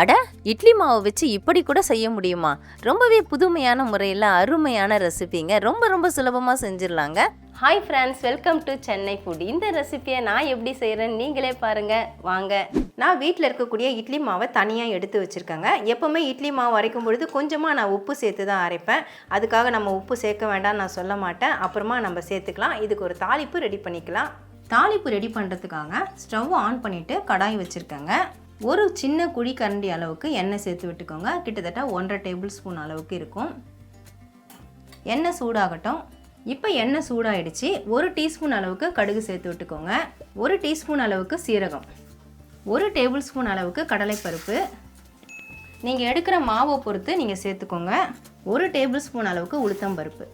அட இட்லி மாவு வச்சு இப்படி கூட செய்ய முடியுமா? ரொம்பவே புதுமையான முறையில் அருமையான ரெசிபிங்க. ரொம்ப ரொம்ப சுலபமாக செஞ்சிடலாங்க. Hi friends welcome to Chennai food இந்த ரெசிபியை நான் எப்படி செய்கிறேன்னு நீங்களே பாருங்க. வாங்க. நான் வீட்டில் இருக்கக்கூடிய இட்லி மாவை தனியாக எடுத்து வச்சுருக்கேங்க. எப்போவுமே இட்லி மாவு அரைக்கும் பொழுது கொஞ்சமாக நான் உப்பு சேர்த்து தான் அரைப்பேன். அதுக்காக நம்ம உப்பு சேர்க்க வேண்டாம் நான் சொல்ல மாட்டேன். அப்புறமா நம்ம சேர்த்துக்கலாம். இதுக்கு ஒரு தாளிப்பு ரெடி பண்ணிக்கலாம். தாளிப்பு ரெடி பண்ணுறதுக்காக ஸ்டவ் ஆன் பண்ணிவிட்டு கடாய் வச்சுருக்கேங்க. ஒரு சின்ன குழி கரண்டி அளவுக்கு எண்ணெய் சேர்த்து விட்டுக்கோங்க. கிட்டத்தட்ட ஒன்றரை டேபிள் ஸ்பூன் அளவுக்கு இருக்கும். எண்ணெய் சூடாகட்டும். இப்போ எண்ணெய் சூடாயிடுச்சு. ஒரு டீஸ்பூன் அளவுக்கு கடுகு சேர்த்து விட்டுக்கோங்க. ஒரு டீஸ்பூன் அளவுக்கு சீரகம். ஒரு டேபிள் ஸ்பூன் அளவுக்கு கடலைப்பருப்பு. நீங்கள் எடுக்கிற மாவை பொறுத்து நீங்கள் சேர்த்துக்கோங்க. ஒரு டேபிள் ஸ்பூன் அளவுக்கு உளுத்தம்பருப்பு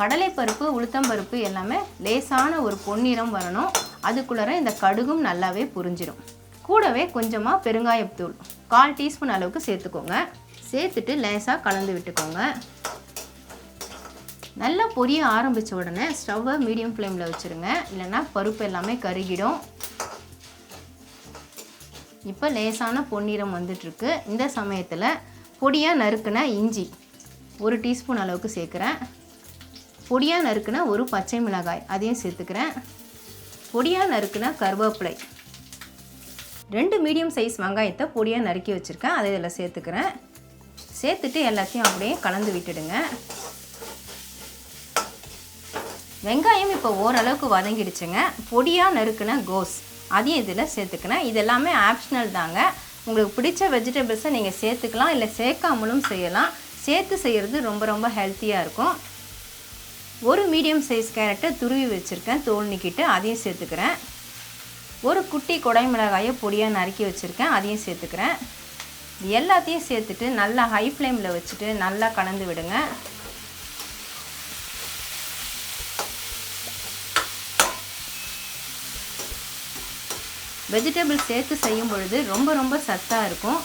கடலைப்பருப்பு உளுத்தம்பருப்பு எல்லாமே லேசான ஒரு பொன்னிறம் வரணும். அதுக்குள்ளே இந்த கடுகும் நல்லாவே புரிஞ்சிடும். கூடவே கொஞ்சமாக பெருங்காயத்தூள் கால் டீஸ்பூன் அளவுக்கு சேர்த்துக்கோங்க. சேர்த்துட்டு லேசாக கலந்து விட்டுக்கோங்க. நல்லா பொரிய ஆரம்பித்த உடனே ஸ்டவ்வை மீடியம் ஃப்ளேமில் வச்சுருங்க. இல்லைன்னா பருப்பு எல்லாமே கருகிடும். இப்போ லேசான பொன்னிறம் வந்துட்டுருக்கு. இந்த சமயத்தில் பொடியாக நறுக்கின இஞ்சி ஒரு டீஸ்பூன் அளவுக்கு சேர்க்குறேன். பொடியாக நறுக்கின ஒரு பச்சை மிளகாய் அதையும் சேர்த்துக்கிறேன். பொடியாக நறுக்குனா கருவேப்பிலை. ரெண்டு மீடியம் சைஸ் வெங்காயத்தை பொடியாக நறுக்கி வச்சுருக்கேன். அதை இதில் சேர்த்துக்கிறேன். சேர்த்துட்டு எல்லாத்தையும் அப்படியே கலந்து விட்டுடுங்க. வெங்காயம் இப்போ ஓரளவுக்கு வதங்கிடுச்சுங்க. பொடியாக நறுக்கின கோஸ். அதையும் இதில் சேர்த்துக்கினேன் இது எல்லாமே ஆப்ஷனல் தாங்க. உங்களுக்கு பிடிச்ச வெஜிடபிள்ஸை நீங்கள் சேர்த்துக்கலாம். இல்லை சேர்க்காமலும் செய்யலாம். சேர்த்து செய்கிறது ரொம்ப ரொம்ப ஹெல்த்தியாக இருக்கும். ஒரு மீடியம் சைஸ் கேரட்டை துருவி வச்சுருக்கேன். தோல் நிக்கிட்டு அதையும் சேர்த்துக்கிறேன். ஒரு குட்டி கொடை மிளகாயை பொடியாக நறுக்கி வச்சுருக்கேன். அதையும் சேர்த்துக்கிறேன். எல்லாத்தையும் சேர்த்துட்டு நல்லா ஹை ஃப்ளேமில் வச்சுட்டு நல்லா கலந்து விடுங்க. வெஜிடபிள் சேர்த்து செய்யும் பொழுது ரொம்ப ரொம்ப சத்தாக இருக்கும்.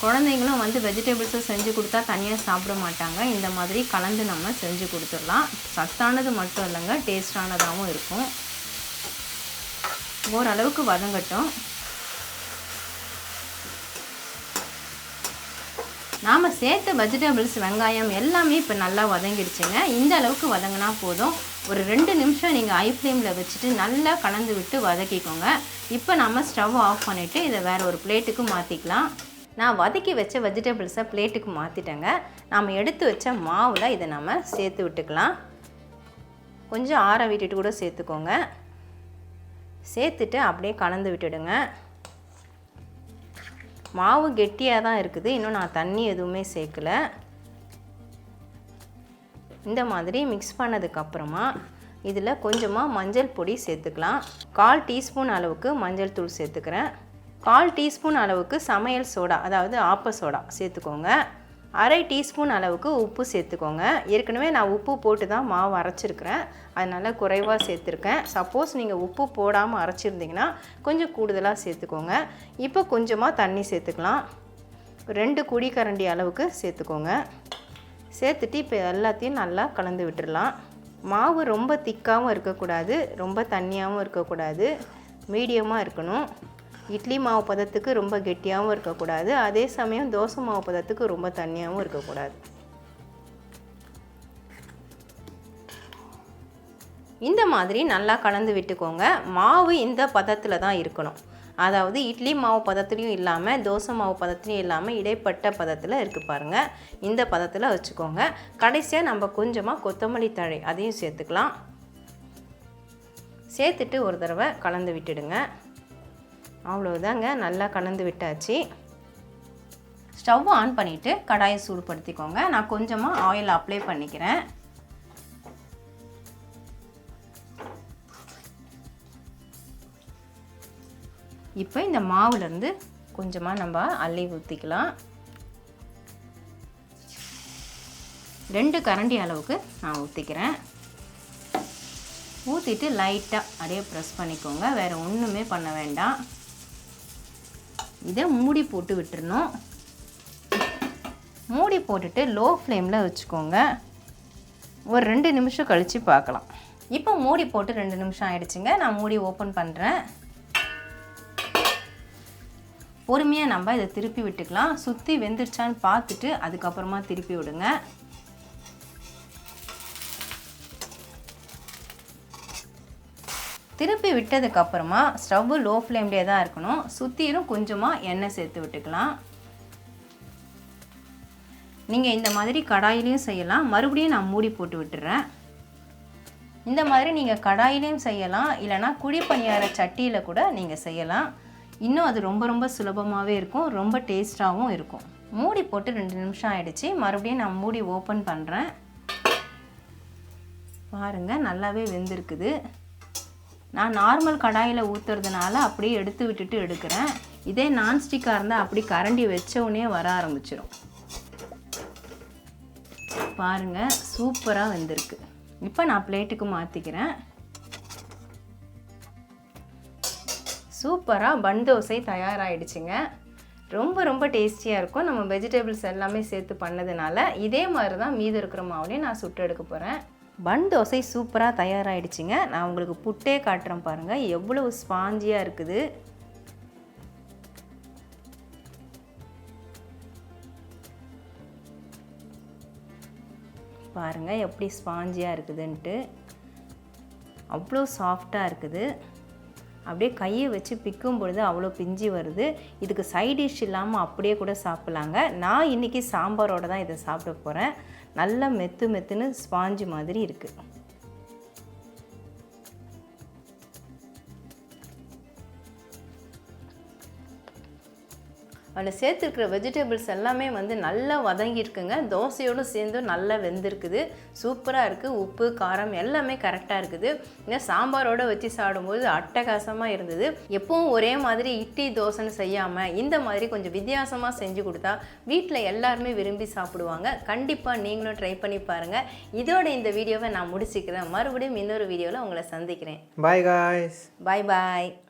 குழந்தைங்களும் வந்து வெஜிடபிள்ஸை செஞ்சு கொடுத்தா தனியாக சாப்பிட மாட்டாங்க. இந்த மாதிரி கலந்து நம்ம செஞ்சு கொடுத்துடலாம். சத்தானது மட்டும் இல்லைங்க டேஸ்டானதாகவும் இருக்கும். ஓரளவுக்கு வதங்கட்டும். நாம் சேர்த்த வெஜிடபிள்ஸ் வெங்காயம் எல்லாமே இப்போ நல்லா வதங்கிடுச்சுங்க. இந்த அளவுக்கு வதங்கினா போதும். ஒரு ரெண்டு நிமிஷம் நீங்கள் ஐ ஃப்ளேமில் வச்சுட்டு நல்லா கலந்து விட்டு வதக்கிக்கோங்க. இப்போ நம்ம ஸ்டவ் ஆஃப் பண்ணிவிட்டு இதை வேறு ஒரு பிளேட்டுக்கு மாற்றிக்கலாம் நான் வதக்கி வச்ச வெஜிடபிள்ஸை பிளேட்டுக்கு மாற்றிட்டேங்க நாம் எடுத்து வச்ச மாவில் இதை நம்ம சேர்த்து விட்டுக்கலாம். கொஞ்சம் ஆற விட்டுட்டு கூட சேர்த்துக்கோங்க. சேர்த்துட்டு அப்படியே கலந்து விட்டுடுங்க. மாவு கெட்டியாக தான் இருக்குது. இன்னும் நான் தண்ணி எதுவுமே சேர்க்கல. இந்த மாதிரி மிக்ஸ் பண்ணதுக்கப்புறமா இதில் கொஞ்சமாக மஞ்சள் பொடி சேர்த்துக்கலாம். கால் டீஸ்பூன் அளவுக்கு மஞ்சள் தூள் சேர்த்துக்கிறேன். கால் டீஸ்பூன் அளவுக்கு சமையல் சோடா அதாவது ஆப்ப சோடா சேர்த்துக்கோங்க. அரை டீஸ்பூன் அளவுக்கு உப்பு சேர்த்துக்கோங்க. ஏற்கனவே நான் உப்பு போட்டு தான் மாவு அரைச்சிருக்கிறேன். அதனால் குறைவாக சேர்த்துருக்கேன். சப்போஸ் நீங்கள் உப்பு போடாமல் அரைச்சிருந்தீங்கன்னா கொஞ்சம் கூடுதலாக சேர்த்துக்கோங்க. இப்போ கொஞ்சமாக தண்ணி சேர்த்துக்கலாம். ரெண்டு குழிக்கரண்டி அளவுக்கு சேர்த்துக்கோங்க. சேர்த்துட்டு இப்போ எல்லாத்தையும் நல்லா கலந்து விட்டுடலாம் மாவு ரொம்ப திக்காகவும் இருக்கக்கூடாது ரொம்ப தண்ணியாகவும் இருக்கக்கூடாது. மீடியமாக இருக்கணும். இட்லி மாவு பதத்துக்கு ரொம்ப கெட்டியாகவும் இருக்கக்கூடாது. அதே சமயம் தோசை மாவு பதத்துக்கு ரொம்ப தண்ணியாகவும் இருக்கக்கூடாது. இந்த மாதிரி நல்லா கலந்து விட்டுக்கோங்க. மாவு இந்த பதத்தில் தான் இருக்கணும். அதாவது இட்லி மாவு பதத்துலேயும் இல்லாமல் தோசை மாவு பதத்துலேயும் இல்லாமல் இடைப்பட்ட பதத்தில் இருக்குது பாருங்கள் இந்த பதத்தில் வச்சுக்கோங்க. கடைசியாக நம்ம கொஞ்சமாக கொத்தமல்லி தழை அதையும் சேர்த்துக்கலாம். சேர்த்துட்டு ஒரு தடவை கலந்து விட்டுடுங்க. அவ்வளோதாங்க நல்லா கலந்து விட்டாச்சு. ஸ்டவ் ஆன் பண்ணிவிட்டு கடாயை சூடுபடுத்திக்கோங்க. நான் கொஞ்சமாக ஆயில் அப்ளை பண்ணிக்கிறேன். இப்போ இந்த மாவுலேருந்து கொஞ்சமாக நம்ம அள்ளி ஊற்றிக்கலாம் ரெண்டு கரண்டி அளவுக்கு நான் ஊற்றிக்கிறேன் ஊற்றிட்டு லைட்டாக அப்படியே ப்ரெஸ் பண்ணிக்கோங்க. வேறு ஒன்றுமே பண்ண வேண்டாம். இதை மூடி போட்டு விட்டுறணும். மூடி போட்டுட்டு லோ ஃப்ளேமில் வச்சுக்கோங்க. ஒரு ரெண்டு நிமிஷம் கழித்து பார்க்கலாம். இப்போ மூடி போட்டு ரெண்டு நிமிஷம் ஆயிடுச்சுங்க. நான் மூடி ஓப்பன் பண்ணுறேன் பொறுமையாக நம்ம இதை திருப்பி விட்டுக்கலாம். சுற்றி வெந்துருச்சான்னு பார்த்துட்டு அதுக்கப்புறமா திருப்பி விடுங்க. திருப்பி விட்டதுக்கு அப்புறமா ஸ்டவ் லோ ஃப்ளேம்லேயே தான் இருக்கணும். சுற்றிலும் கொஞ்சமாக எண்ணெய் சேர்த்து விட்டுக்கலாம். நீங்கள் இந்த மாதிரி கடாயிலையும் செய்யலாம். மறுபடியும் நான் மூடி போட்டு விட்டுறேன். இந்த மாதிரி நீங்கள் கடாயிலையும் செய்யலாம். இல்லைனா குழி பணியார சட்டியில் கூட நீங்கள் செய்யலாம். இன்னும் அது ரொம்ப ரொம்ப சுலபமாகவே இருக்கும். ரொம்ப டேஸ்ட்டாகவும் இருக்கும். மூடி போட்டு ரெண்டு நிமிஷம் ஆகிடுச்சி மறுபடியும் நான் மூடி ஓப்பன் பண்ணுறேன் பாருங்கள் நல்லாவே வெந்திருக்குது. நான் நார்மல் கடாயில் ஊற்றுறதுனால அப்படியே எடுத்து விட்டுட்டு எடுக்கிறேன். இதே நான்ஸ்டிக்காக இருந்தால் அப்படி கரண்டி வச்ச வர ஆரம்பிச்சிடும் பாருங்கள் சூப்பராக வந்திருக்கு. இப்போ நான் பிளேட்டுக்கு மாற்றிக்கிறேன் சூப்பராக பன் தோசை தயாராகிடுச்சுங்க ரொம்ப ரொம்ப டேஸ்டியாக இருக்கும். நம்ம வெஜிடபிள்ஸ் எல்லாமே சேர்த்து பண்ணதுனால இதே மாதிரி தான் மீதி இருக்கிற மாவுலேயும் நான் சுட்டு எடுக்க போகிறேன் பன் தோசை சூப்பராக தயாராகிடுச்சுங்க நான் உங்களுக்கு புட்டே காட்டுறேன் பாருங்கள் எவ்வளவு ஸ்பாஞ்சியாக இருக்குது. பாருங்கள் எப்படி ஸ்பாஞ்சியாக இருக்குதுன்ட்டு. அவ்வளோ சாஃப்டாக இருக்குது. அப்படியே கையை வச்சு பிக்கும் பொழுது அவ்வளோ பிஞ்சு வருது. இதுக்கு சைட் டிஷ் இல்லாமல் அப்படியே கூட சாப்பிட்லாங்க. நான் இன்றைக்கி சாம்பாரோட தான் இதை சாப்பிட போகிறேன் நல்லா மெத்து மெத்துன்னு ஸ்பாஞ்சு மாதிரி இருக்குது அதில் சேர்த்துருக்கிற வெஜிடபிள்ஸ் எல்லாமே வந்து நல்லா வதங்கியிருக்குங்க. தோசையோடு சேர்ந்து நல்லா வெந்திருக்குது. சூப்பராக இருக்குது உப்பு காரம் எல்லாமே கரெக்டாக இருக்குது. இந்த சாம்பாரோடு வச்சு சாப்பிடும்போது அட்டகாசமாக இருந்தது. எப்பவும் ஒரே மாதிரி இட்லி தோசைன்னு செய்யாமல் இந்த மாதிரி கொஞ்சம் வித்தியாசமாக செஞ்சு கொடுத்தா வீட்டில் எல்லாருமே விரும்பி சாப்பிடுவாங்க. கண்டிப்பாக நீங்களும் ட்ரை பண்ணி பாருங்கள் இதோட இந்த வீடியோவை நான் முடிச்சுக்கிறேன். மறுபடியும் இன்னொரு வீடியோவில் உங்களை சந்திக்கிறேன். Bye guys. பாய் பாய்